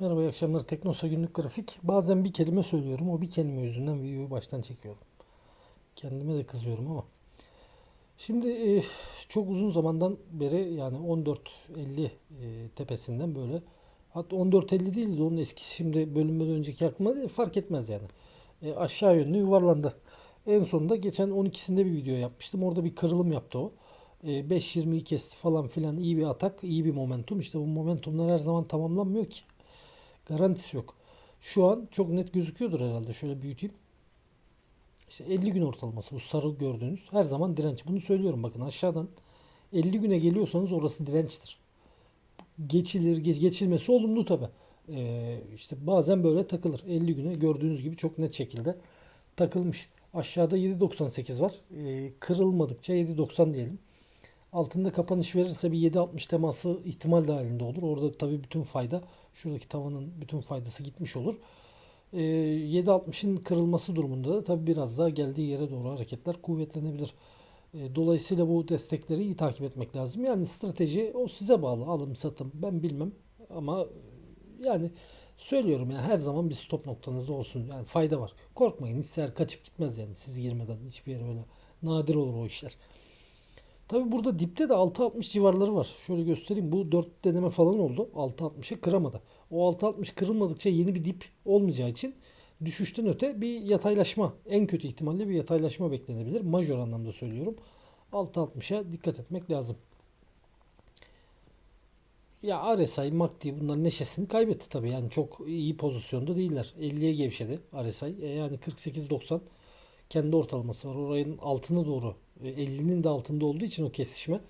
Merhaba, iyi akşamlar. Teknosa günlük grafik. Bazen bir kelime söylüyorum. O bir kelime yüzünden videoyu baştan çekiyorum. Kendime de kızıyorum ama. Şimdi e, çok uzun zamandan beri yani 14.50 e, tepesinden böyle hatta 14.50 değil de onun eskisi şimdi bölünmeden önceki aklıma fark etmez yani. E, aşağı yönlü yuvarlandı. En sonunda geçen 12'sinde bir video yapmıştım. Orada bir kırılım yaptı o. E, 5.20'yi kesti falan filan iyi bir atak, iyi bir momentum. İşte bu momentumlar her zaman tamamlanmıyor ki. Garantisi yok. Şu an çok net gözüküyordur herhalde. Şöyle büyüteyim. İşte 50 gün ortalaması bu sarı gördüğünüz her zaman direnç. Bunu söylüyorum bakın aşağıdan 50 güne geliyorsanız orası dirençtir. Geçilir, geç- geçilmesi olumlu tabi. Ee, işte bazen böyle takılır. 50 güne gördüğünüz gibi çok net şekilde takılmış. Aşağıda 7.98 var. Ee, kırılmadıkça 7.90 diyelim. Altında kapanış verirse bir 7.60 teması ihtimal dahilinde olur. Orada tabii bütün fayda şuradaki tavanın bütün faydası gitmiş olur. Ee, 7.60'ın kırılması durumunda da tabii biraz daha geldiği yere doğru hareketler kuvvetlenebilir. Ee, Dolayısıyla bu destekleri iyi takip etmek lazım. Yani strateji o size bağlı. Alım satım ben bilmem ama e, yani söylüyorum yani her zaman bir stop noktanızda olsun. Yani fayda var. Korkmayın hisseler kaçıp gitmez yani siz girmeden hiçbir yere öyle nadir olur o işler. Tabi burada dipte de 6.60 civarları var. Şöyle göstereyim. Bu 4 deneme falan oldu. 6.60'ı kıramadı. O 6.60 kırılmadıkça yeni bir dip olmayacağı için düşüşten öte bir yataylaşma, en kötü ihtimalle bir yataylaşma beklenebilir. Majör anlamda söylüyorum. 6.60'a dikkat etmek lazım. Ya RSI, MACD bunların neşesini kaybetti tabii. Yani çok iyi pozisyonda değiller. 50'ye gevşedi RSI. E yani 48.90 kendi ortalaması var. Orayın altına doğru e, 50'nin de altında olduğu için o kesişme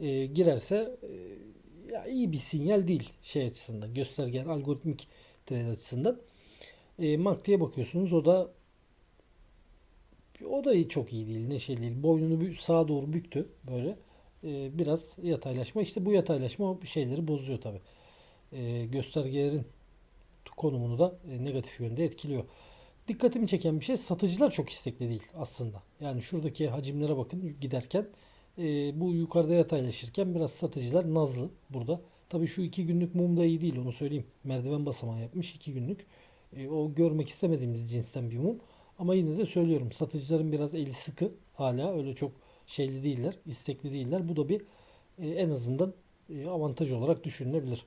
e, girerse e, ya iyi bir sinyal değil şey açısından. Gösterge algoritmik trade açısından. E, MACD'ye bakıyorsunuz o da o da çok iyi değil. Neşeli değil. Boynunu sağa doğru büktü böyle. E, biraz yataylaşma. İşte bu yataylaşma şeyleri bozuyor tabii. E, göstergelerin konumunu da e, negatif yönde etkiliyor. Dikkatimi çeken bir şey satıcılar çok istekli değil aslında. Yani şuradaki hacimlere bakın giderken e, bu yukarıda yataylaşırken biraz satıcılar nazlı burada. Tabii şu iki günlük mum da iyi değil onu söyleyeyim. Merdiven basamağı yapmış iki günlük. E, o görmek istemediğimiz cinsten bir mum. Ama yine de söylüyorum satıcıların biraz eli sıkı hala öyle çok şeyli değiller, istekli değiller. Bu da bir e, en azından e, avantaj olarak düşünülebilir.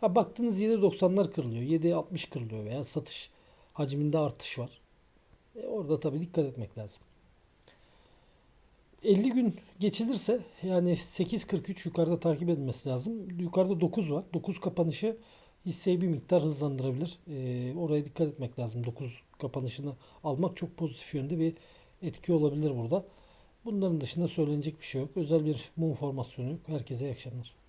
Ha baktınız 7.90'lar kırılıyor, 7.60 kırılıyor veya satış hacminde artış var. E, orada tabii dikkat etmek lazım. 50 gün geçilirse yani 8.43 yukarıda takip edilmesi lazım. Yukarıda 9 var. 9 kapanışı hisseyi bir miktar hızlandırabilir. E, oraya dikkat etmek lazım. 9 kapanışını almak çok pozitif yönde bir etki olabilir burada. Bunların dışında söylenecek bir şey yok. Özel bir mum formasyonu yok. Herkese iyi akşamlar.